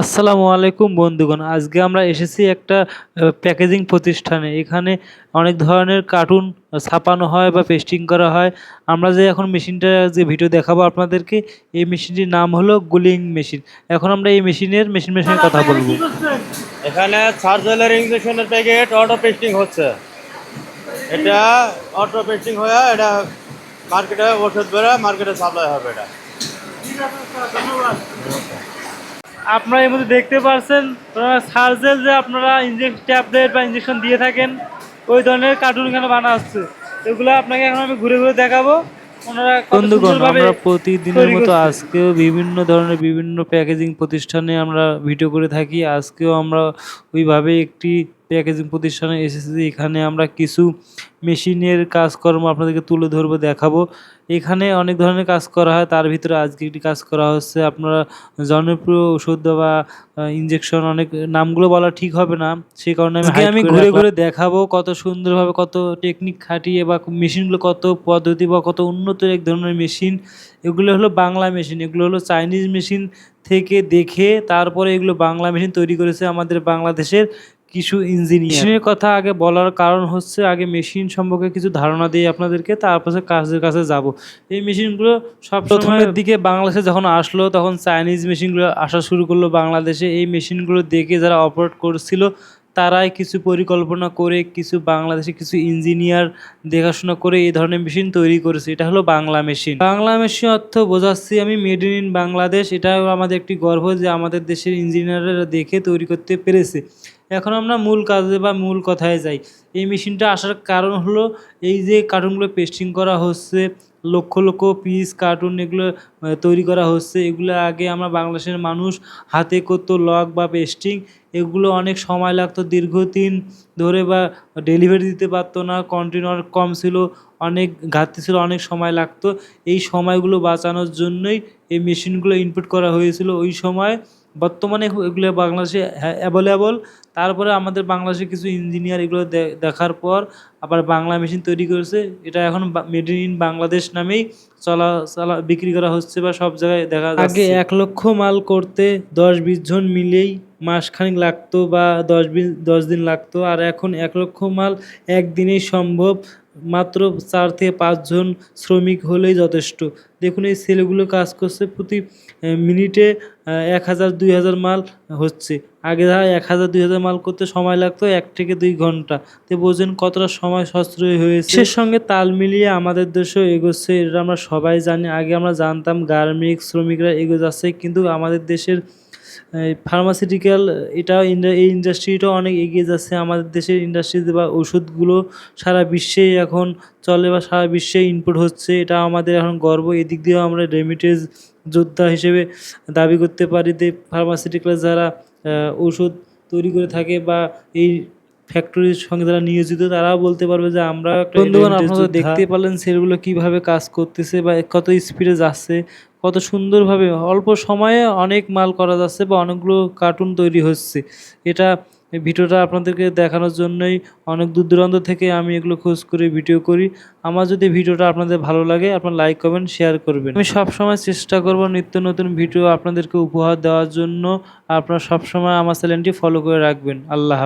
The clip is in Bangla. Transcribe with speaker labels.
Speaker 1: আসসালামু আলাইকুম বন্ধুগণ আজকে আমরা এসেছি একটা প্যাকেজিং প্রতিষ্ঠানে। এখানে অনেক ধরনের কার্টুন ছাপানো হয় বা পেস্টিং করা হয়। আমরা যে এখন মেশিনটা যে ভিডিও দেখাবো আপনাদেরকে এই মেশিনটির নাম হলো গুলিং মেশিন। এখন আমরা এই মেশিনের মেশিন মেশিনের কথা বলব।
Speaker 2: এখানে সার্জেলের ইঞ্জেকশনের প্যাকেট অটো পেস্টিং হচ্ছে। এটা অটো পেস্টিং হয়ে এটা মার্কেটে ওষুধ বেরো মার্কেটে সাপ্লাই হবে এটা।
Speaker 1: আপনারা এর মধ্যে দেখতে পারছেন সার্জেল যে আপনারা ইঞ্জেকশন ট্যাবলেট বা ইঞ্জেকশন দিয়ে থাকেন ওই ধরনের কার্টুন এখানে বানা হচ্ছে। এগুলো আপনাকে এখন আমি ঘুরে ঘুরে দেখাবো।
Speaker 3: বন্ধুগণ আমরা প্রতিদিনের মতো আজকেও বিভিন্ন ধরনের বিভিন্ন প্যাকেজিং প্রতিষ্ঠানে আমরা ভিডিও করে থাকি। আজকেও আমরা ওইভাবে একটি প্যাকেজিং প্রতিষ্ঠানে এসেছি। এখানে আমরা কিছু মেশিনের কাজকর্ম আপনাদেরকে তুলে ধরবো দেখাবো। এখানে অনেক ধরনের কাজ করা হয়। তার ভিতরে আজকে একটি কাজ করা হচ্ছে আপনারা জনপ্রিয় ওষুধ বা ইঞ্জেকশন অনেক নামগুলো বলা ঠিক হবে না। সেই কারণে আমি
Speaker 1: আমি ঘুরে ঘুরে
Speaker 3: দেখাবো কত সুন্দরভাবে কত টেকনিক খাটিয়ে বা মেশিনগুলো কত পদ্ধতি বা কত উন্নত এক ধরনের মেশিন। এগুলো হলো বাংলা মেশিন। এগুলো হলো চাইনিজ মেশিন থেকে দেখে তারপরে এগুলো বাংলা মেশিন তৈরি করেছে আমাদের বাংলাদেশের কিছু ইঞ্জিনিয়ার কথা আগে বলার কারণ হচ্ছে আগে মেশিন সম্পর্কে কিছু ধারণা দিই আপনাদেরকে তারপরে কাজের কাছে যাব। এই মেশিনগুলো সব প্রথমের দিকে বাংলাদেশে যখন আসলো তখন চাইনিজ মেশিনগুলো আসা শুরু করল বাংলাদেশে। এই মেশিনগুলো দেখে যারা অপারেট করছিল তারাই কিছু পরিকল্পনা করে কিছু বাংলাদেশে কিছু ইঞ্জিনিয়ার দেখাশোনা করে এই ধরনের মেশিন তৈরি করেছে। এটা হলো বাংলা মেশিন বাংলা মেশিন অর্থ বোঝাচ্ছি আমি মেড ইন বাংলাদেশ এটাও আমাদের একটি গর্ব যে আমাদের দেশের ইঞ্জিনিয়াররা দেখে তৈরি করতে পেরেছে। এখন আমরা মূল কাজে বা মূল কথায় যাই। এই মেশিনটা আসার কারণ হলো এই যে কার্টুনগুলো পেস্টিং করা হচ্ছে, লক্ষ লক্ষ পিস কার্টুন এগুলো তৈরি করা হচ্ছে, এগুলো আগে আমরা বাংলাদেশের মানুষ হাতে করতো লক বা পেস্টিং এগুলো অনেক সময় লাগতো, দীর্ঘদিন ধরে বা ডেলিভারি দিতে পারতো না কন্টেনার কম ছিল, অনেক ঘাটতি ছিল, অনেক সময় লাগতো। এই সময়গুলো বাঁচানোর জন্যই এই মেশিনগুলো ইনপুট করা হয়েছিল। ওই সময় বর্তমানে এগুলো বাংলাদেশে অ্যাভেলেবল তারপরে আমাদের বাংলাদেশে কিছু ইঞ্জিনিয়ার এগুলো দেখার পর আবার বাংলা মেশিন তৈরি করেছে। এটা এখন মেড ইন বাংলাদেশ নামেই চলা চলা বিক্রি করা হচ্ছে বা সব জায়গায় দেখা
Speaker 1: আগে এক লক্ষ মাল করতে দশ বিশ জন মিলেই মাসখানেক লাগতো বা দশ বিশ দশ দিন লাগতো। আর এখন এক লক্ষ মাল একদিনেই সম্ভব। মাত্র চার থেকে পাঁচজন শ্রমিক হলেই যথেষ্ট। দেখুন, এই ছেলেগুলো কাজ করছে প্রতি মিনিটে এক হাজার, দুই হাজার মাল হচ্ছে। আগে দেখা এক হাজার, দুই হাজার মাল করতে সময় লাগতো এক থেকে দুই ঘণ্টা। তো বোঝেন কতটা সময় সাশ্রয় হয়েছে। সে সঙ্গে তাল মিলিয়ে আমাদের দেশেও এগোচ্ছে, এটা আমরা সবাই জানি। আগে আমরা জানতাম গার্মেন্টস শ্রমিকরা এগো যাচ্ছে, কিন্তু আমাদের দেশের ফার্মাসিউটিক্যাল এটাও এই ইন্ডাস্ট্রিটাও অনেক এগিয়ে যাচ্ছে। আমাদের দেশের ইন্ডাস্ট্রিতে বা ওষুধগুলো সারা বিশ্বেই এখন চলে বা সারা বিশ্বে ইনপুট হচ্ছে। এটা আমাদের এখন গর্ব। এদিক দিয়েও আমরা রেমিটেজ যোদ্ধা হিসেবে দাবি করতে পারি যে ফার্মাসিউটিক্যাল যারা ওষুধ তৈরি করে থাকে বা এই ফ্যাক্টরির সঙ্গে যারা নিয়োজিত তারাও বলতে পারবে যে আমরা
Speaker 3: বন্ধুগণ, আপনারা দেখতে পারলেন সেলগুলো কীভাবে কাজ করতেছে বা কত স্পিডে যাচ্ছে। কত সুন্দরভাবে অল্প সময়ে অনেক মাল করা যাচ্ছে বা অনেকগুলো কার্টুন তৈরি হচ্ছে। এটা ভিডিওটা আপনাদেরকে দেখানোর জন্যই অনেক দূর দূরান্ত থেকে আমি এগুলো খোঁজ করে ভিডিও করি। আমার যদি ভিডিওটা আপনাদের ভালো লাগে, আপনার লাইক কমেন্ট শেয়ার করবেন। আমি সবসময় চেষ্টা করব নিত্য নতুন ভিডিও আপনাদেরকে উপহার দেওয়ার জন্য। আপনারা সবসময় আমার চ্যানেলটি ফলো করে রাখবেন। আল্লাহ